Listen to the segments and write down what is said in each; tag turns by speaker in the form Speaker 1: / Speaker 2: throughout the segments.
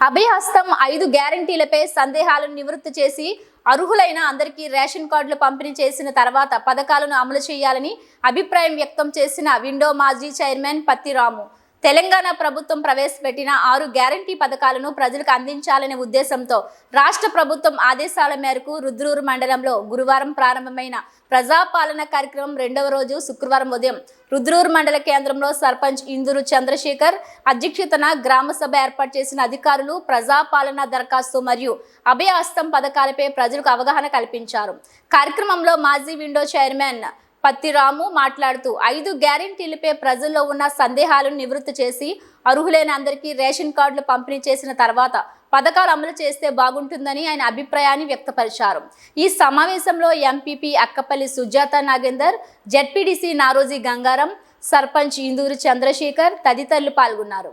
Speaker 1: అభయహస్తం ఐదు గ్యారంటీలపై సందేహాలను నివృత్తి చేసి అర్హులైన అందరికీ రేషన్ కార్డులు పంపిణీ చేసిన తర్వాత పథకాలను అమలు చేయాలని అభిప్రాయం వ్యక్తం చేసిన విండో మాజీ చైర్మన్ పత్తిరాము. తెలంగాణ ప్రభుత్వం ప్రవేశపెట్టిన ఆరు గ్యారంటీ పథకాలను ప్రజలకు అందించాలనే ఉద్దేశంతో రాష్ట్ర ప్రభుత్వం ఆదేశాల మేరకు రుద్రూరు మండలంలో గురువారం ప్రారంభమైన ప్రజాపాలన కార్యక్రమం రెండవ రోజు శుక్రవారం ఉదయం రుద్రూరు మండల కేంద్రంలో సర్పంచ్ ఇందూరు చంద్రశేఖర్ అధ్యక్షతన గ్రామ సభ ఏర్పాటు చేసిన అధికారులు ప్రజాపాలన దరఖాస్తు మరియు అభయ హస్తం పథకాలపై ప్రజలకు అవగాహన కల్పించారు. కార్యక్రమంలో మాజీ విండో చైర్మన్ పత్తిరాము మాట్లాడుతూ ఐదు గ్యారంటీలపై ప్రజల్లో ఉన్న సందేహాలను నివృత్తి చేసి అర్హులైన అందరికీ రేషన్ కార్డులు పంపిణీ చేసిన తర్వాత పథకాలు అమలు చేస్తే బాగుంటుందని ఆయన అభిప్రాయాన్ని వ్యక్తపరిచారు. ఈ సమావేశంలో ఎంపీపీ అక్కపల్లి సుజాత నాగేందర్ జెడ్పీడీసీ నారోజీ గంగారం సర్పంచ్ ఇందూరు చంద్రశేఖర్ తదితరులు పాల్గొన్నారు.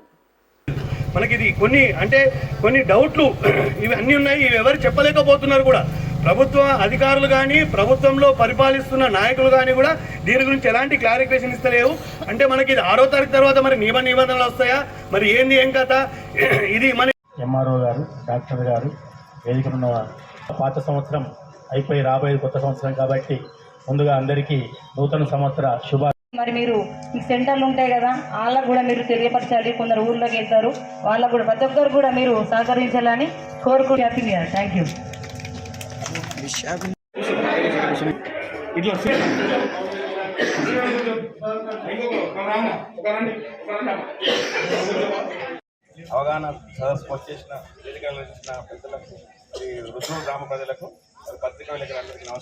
Speaker 2: మనకి ఇది కొన్ని అంటే కొన్ని డౌట్లు ఇవి అన్నీ ఉన్నాయి ఇవి ఎవరు చెప్పలేకపోతున్నారు కూడా. ప్రభుత్వ అధికారులు కానీ ప్రభుత్వంలో పరిపాలిస్తున్న నాయకులు కానీ కూడా దీని గురించి ఎలాంటి క్లారిఫికేషన్ ఇస్తలేవు. అంటే మనకి ఇది ఆరో తారీఖు తర్వాత మరి నియమ నిబంధనలు వస్తాయా? మరి ఏంది ఏం కథ? ఇది మన
Speaker 3: ఎంఆర్ఓ గారు డాక్టర్ గారు వేదిక ఉన్న పాత సంవత్సరం అయిపోయి రాబోయేది కొత్త సంవత్సరం కాబట్టి ముందుగా అందరికీ నూతన సంవత్సర శుభ
Speaker 4: మరి మీరు ఈ సెంటర్లు ఉంటాయి కదా వాళ్ళకు కూడా మీరు తెలియపరచాలి. కొందరు ఊర్లోకి వెళ్తారు. వాళ్ళకు కూడా ప్రతి ఒక్కరు కూడా మీరు సహకరించాలని కోరుకుంటూ happy new year. Thank you.
Speaker 2: ఇట్లా
Speaker 5: అవగాహన సదస్సు వచ్చేసిన చేసిన వేదికలు చేసిన పెద్దలకు మరి రుద్రూరు గ్రామ ప్రజలకు మరి పత్రికా విలేకరులందరికీ నమస్కారం.